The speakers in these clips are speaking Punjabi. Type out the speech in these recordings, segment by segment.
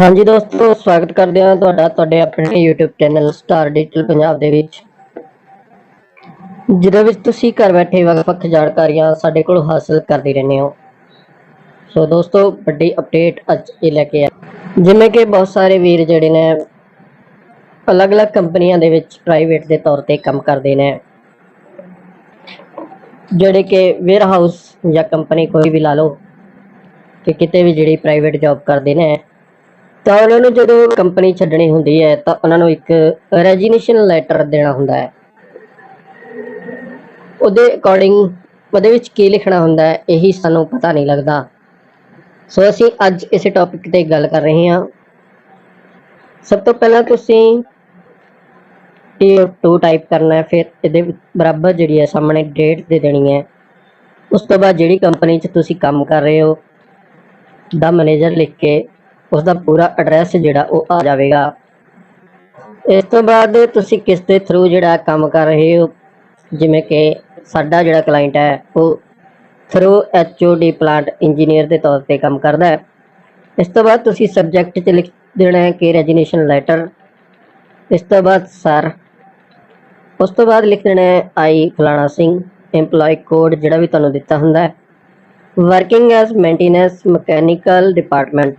ਹਾਂਜੀ ਦੋਸਤੋ, ਸਵਾਗਤ ਕਰਦੇ ਹਾਂ ਤੁਹਾਡਾ, ਤੁਹਾਡੇ ਆਪਣੇ YouTube channel star digital Punjab ਦੇ ਵਿੱਚ। ਜਿਹਦੇ ਵਿੱਚ ਤੁਸੀਂ ਘਰ ਬੈਠੇ ਵੱਖ-ਵੱਖ ਜਾਣਕਾਰੀਆਂ ਸਾਡੇ ਕੋਲ ਹਾਸਲ ਕਰਦੇ ਰਹਿੰਦੇ ਹੋ। ਸੋ ਦੋਸਤੋ, ਵੱਡੀ ਅਪਡੇਟ ਅੱਜ ਇਹ ਲੈ ਕੇ ਆ। ਜਿਵੇਂ ਕਿ ਬਹੁਤ ਸਾਰੇ ਵੀਰ ਜਿਹੜੇ ਨੇ, ਅਲੱਗ-ਅਲੱਗ ਕੰਪਨੀਆਂ ਦੇ ਵਿੱਚ ਪ੍ਰਾਈਵੇਟ ਦੇ ਤੌਰ ਤੇ ਕੰਮ ਕਰਦੇ ਨੇ। ਜਿਹੜੇ ਕਿ ਵੇਅਰ ਹਾਊਸ ਜਾਂ ਕੰਪਨੀ ਕੋਈ ਵੀ ਲਾ ਲਓ, ਕਿ ਕਿਤੇ ਵੀ ਜਿਹੜੀ ਪ੍ਰਾਈਵੇਟ ਜੌਬ ਕਰਦੇ ਨੇ ਤਾਂ ਉਹਨਾਂ ਨੂੰ ਜਦੋਂ ਕੰਪਨੀ ਛੱਡਣੀ ਹੁੰਦੀ ਹੈ, ਤਾਂ ਉਹਨਾਂ ਨੂੰ ਇੱਕ ਰੈਜੀਗਨੇਸ਼ਨ ਲੈਟਰ ਦੇਣਾ ਹੁੰਦਾ ਹੈ। ਉਹਦੇ ਅਕੋਰਡਿੰਗ ਉਹਦੇ ਵਿੱਚ ਕੀ ਲਿਖਣਾ ਹੁੰਦਾ ਹੈ, ਇਹੀ ਸਾਨੂੰ ਪਤਾ ਨਹੀਂ ਲੱਗਦਾ। ਸੋ ਅਸੀਂ ਅੱਜ ਇਸ ਟੌਪਿਕ ਤੇ ਗੱਲ ਕਰ ਰਹੇ ਹਾਂ। ਸਭ ਤੋਂ ਪਹਿਲਾਂ ਤੁਸੀਂ T2 ਟਾਈਪ ਕਰਨਾ ਹੈ, ਫਿਰ ਇਹਦੇ ਬਰਾਬਰ ਜਿਹੜੀ ਹੈ ਸਾਹਮਣੇ ਡੇਟ ਦੇ ਦੇਣੀ ਹੈ। ਉਸ ਤੋਂ ਬਾਅਦ ਜਿਹੜੀ ਕੰਪਨੀ 'ਚ ਤੁਸੀਂ ਕੰਮ ਕਰ ਰਹੇ ਹੋ, ਦਾ ਮੈਨੇਜਰ ਲਿਖ ਕੇ ਉਸ ਦਾ ਪੂਰਾ ਐਡਰੈਸ ਜਿਹੜਾ ਉਹ ਆ ਜਾਵੇਗਾ। ਇਸ ਤੋਂ ਬਾਅਦ ਤੁਸੀਂ ਕਿਸ ਦੇ ਥਰੂ ਜਿਹੜਾ ਕੰਮ ਕਰ ਰਹੇ ਹੋ? ਜਿਵੇਂ ਕਿ ਸਾਡਾ ਜਿਹੜਾ ਕਲਾਇੰਟ ਹੈ, ਉਹ ਥਰੂ ਐਚਓਡੀ ਪਲਾਂਟ ਇੰਜੀਨੀਅਰ ਦੇ ਤੌਰ ਤੇ ਕੰਮ ਕਰਦਾ ਹੈ। ਇਸ ਤੋਂ ਬਾਅਦ ਤੁਸੀਂ ਸਬਜੈਕਟ 'ਚ ਲਿਖ ਦੇਣਾ ਹੈ ਕਿ ਰੈਜੀਨੇਸ਼ਨ ਲੈਟਰ ਇਸ ਤੋਂ ਬਾਅਦ ਸਰ ਉਸ ਤੋਂ ਬਾਅਦ ਲਿਖ ਦੇਣਾ ਹੈ ਆਈ ਫਲਾਣਾ ਸਿੰਘ EMPLOYE ਕੋਡ ਜਿਹੜਾ ਵੀ ਤੁਹਾਨੂੰ ਦਿੱਤਾ ਹੁੰਦਾ ਹੈ। Working as maintenance mechanical department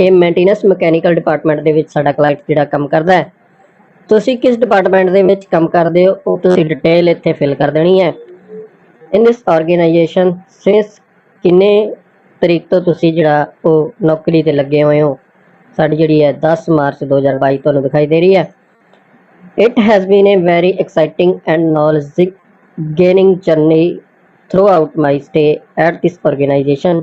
ਇਹ ਮੇਨਟੇਨੈਂਸ ਮਕੈਨੀਕਲ ਡਿਪਾਰਟਮੈਂਟ ਦੇ ਵਿੱਚ ਸਾਡਾ ਕਲਾਇੰਟ ਜਿਹੜਾ ਕੰਮ ਕਰਦਾ ਹੈ। ਤੁਸੀਂ ਕਿਸ ਡਿਪਾਰਟਮੈਂਟ ਦੇ ਵਿੱਚ ਕੰਮ ਕਰਦੇ ਹੋ, ਉਹ ਤੁਸੀਂ ਡਿਟੇਲ ਇੱਥੇ ਫਿਲ ਕਰ ਦੇਣੀ ਹੈ। ਇਨ ਦਿਸ ਆਰਗੇਨਾਈਜੇਸ਼ਨ ਸਿੰਸ ਕਿੰਨੇ ਤਰੀਕ ਤੋਂ ਤੁਸੀਂ ਜਿਹੜਾ ਉਹ ਨੌਕਰੀ ਤੇ ਲੱਗੇ ਹੋਏ ਹੋ, ਸਾਡੀ ਜਿਹੜੀ ਹੈ 10 ਮਾਰਚ 2022 ਤੁਹਾਨੂੰ ਦਿਖਾਈ ਦੇ ਰਹੀ ਹੈ। It has been been very exciting and and gaining gaining throughout my stay at this organization.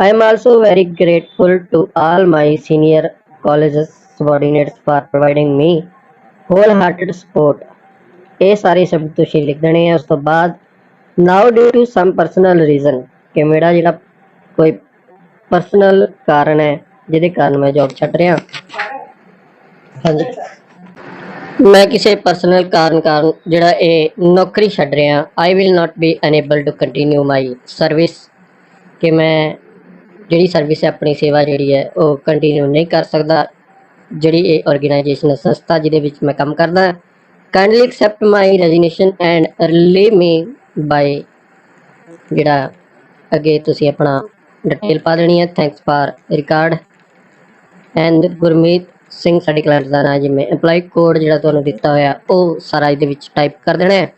I am also very grateful to all my senior colleges subordinates for providing me wholehearted support. ਇਹ ਸਾਰੇ ਸ਼ਬਦ ਤੁਸੀਂ ਲਿਖ ਦੇਣੇ ਆ ਉਸ ਤੋਂ ਬਾਅਦ now due to some personal reason ਕਿ ਮੇਰਾ ਜਿਹੜਾ ਕੋਈ ਪਰਸਨਲ ਕਾਰਨ ਹੈ ਜਿਹਦੇ ਕਾਰਨ ਮੈਂ ਜੌਬ ਛੱਡ ਰਿਹਾ ਹਾਂਜੀ ਮੈਂ ਕਿਸੇ ਪਰਸਨਲ ਕਾਰਨ ਕਾਰਨ ਜਿਹੜਾ ਇਹ ਨੌਕਰੀ ਛੱਡ ਰਿਹਾ I will not be unable to continue my service ਕਿ ਮੈਂ ਜਿਹੜੀ ਸਰਵਿਸ ਹੈ, ਆਪਣੀ ਸੇਵਾ ਜਿਹੜੀ ਹੈ, ਉਹ ਕੰਟੀਨਿਊ ਨਹੀਂ ਕਰ ਸਕਦਾ। ਜਿਹੜੀ ਇਹ ਆਰਗੇਨਾਈਜੇਸ਼ਨ ਸੰਸਥਾ ਜਿਹਦੇ ਵਿੱਚ ਮੈਂ ਕੰਮ ਕਰਦਾ kindly accept my resignation and relieve me by ਜਿਹੜਾ ਅੱਗੇ ਤੁਸੀਂ ਆਪਣਾ ਡਿਟੇਲ ਪਾ ਦੇਣੀ ਹੈ। Thanks for record and Gurmeet Singh ਸਾਡੇ ਕਲਾਇੰਟ ਦਾ ਨਾਮ ਜਿਵੇਂ EMPLOYE ਕੋਡ ਜਿਹੜਾ ਤੁਹਾਨੂੰ ਦਿੱਤਾ ਹੋਇਆ, ਉਹ ਸਾਰਾ ਇਹਦੇ ਵਿੱਚ ਟਾਈਪ ਕਰ ਦੇਣਾ ਹੈ।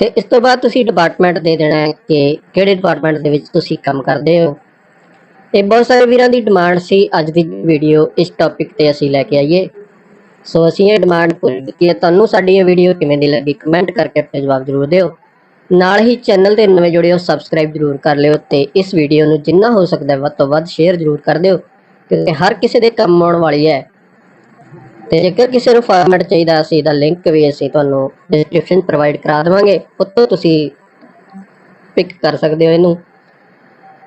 ਤੇ ਇਸ ਤੋਂ ਬਾਅਦ ਤੁਸੀਂ ਡਿਪਾਰਟਮੈਂਟ ਦੇ ਦੇਣਾ ਹੈ ਕਿ ਕਿਹੜੇ ਡਿਪਾਰਟਮੈਂਟ ਦੇ ਵਿੱਚ ਤੁਸੀਂ ਕੰਮ ਕਰਦੇ ਹੋ। ਇਹ ਬਹੁਤ ਸਾਰੇ ਵੀਰਾਂ ਦੀ ਡਿਮਾਂਡ ਸੀ ਅੱਜ ਦੀ ਵੀਡੀਓ ਇਸ ਟੌਪਿਕ ਤੇ ਅਸੀਂ ਲੈ ਕੇ ਆਈਏ। ਸੋ ਅਸੀਂ ਇਹ ਡਿਮਾਂਡ ਪੂਰੀ ਕੀਤੀ ਹੈ, ਤੁਹਾਨੂੰ ਸਾਡੀ ਇਹ ਵੀਡੀਓ ਕਿਵੇਂ ਦੀ ਲੱਗੀ? ਕਮੈਂਟ ਕਰਕੇ ਆਪਣੇ ਜਵਾਬ ਜ਼ਰੂਰ ਦਿਓ। ਨਾਲ ਹੀ ਚੈਨਲ ਤੇ ਨਵੇਂ ਜੁੜੇ ਹੋ ਸਬਸਕ੍ਰਾਈਬ ਜ਼ਰੂਰ ਕਰ ਲਿਓ ਤੇ ਇਸ ਵੀਡੀਓ ਨੂੰ ਜਿੰਨਾ ਹੋ ਸਕਦਾ ਵੱਧ ਤੋਂ ਵੱਧ ਸ਼ੇਅਰ ਜ਼ਰੂਰ ਕਰ ਦਿਓ, ਕਿਉਂਕਿ ਹਰ ਕਿਸੇ ਦੇ ਕੰਮ ਆਉਣ ਵਾਲੀ ਹੈ। ਤੇ ਜੇਕਰ ਕਿਸੇ ਨੂੰ ਫਾਰਮੈਟ ਚਾਹੀਦਾ, ਅਸੀਂ ਇਹਦਾ ਲਿੰਕ ਵੀ ਅਸੀਂ ਤੁਹਾਨੂੰ ਡਿਸਕ੍ਰਿਪਸ਼ਨ ਪ੍ਰੋਵਾਈਡ ਕਰਾ ਦੇਵਾਂਗੇ। ਉੱਤੋਂ ਤੁਸੀਂ ਪਿਕ ਕਰ ਸਕਦੇ ਹੋ ਇਹਨੂੰ।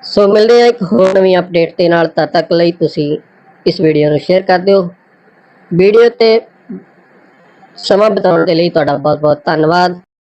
ਸੋ ਮਿਲਦੇ ਆ ਇੱਕ ਹੋਰ ਨਵੀਂ ਅਪਡੇਟ ਦੇ ਨਾਲ, ਤਦ ਤੱਕ ਲਈ ਤੁਸੀਂ ਇਸ ਵੀਡੀਓ ਨੂੰ ਸ਼ੇਅਰ ਕਰ ਦਿਓ। ਵੀਡੀਓ ਤੇ ਸਮਾਂ ਬਿਤਾਉਣ ਦੇ ਲਈ ਤੁਹਾਡਾ ਬਹੁਤ ਬਹੁਤ ਧੰਨਵਾਦ।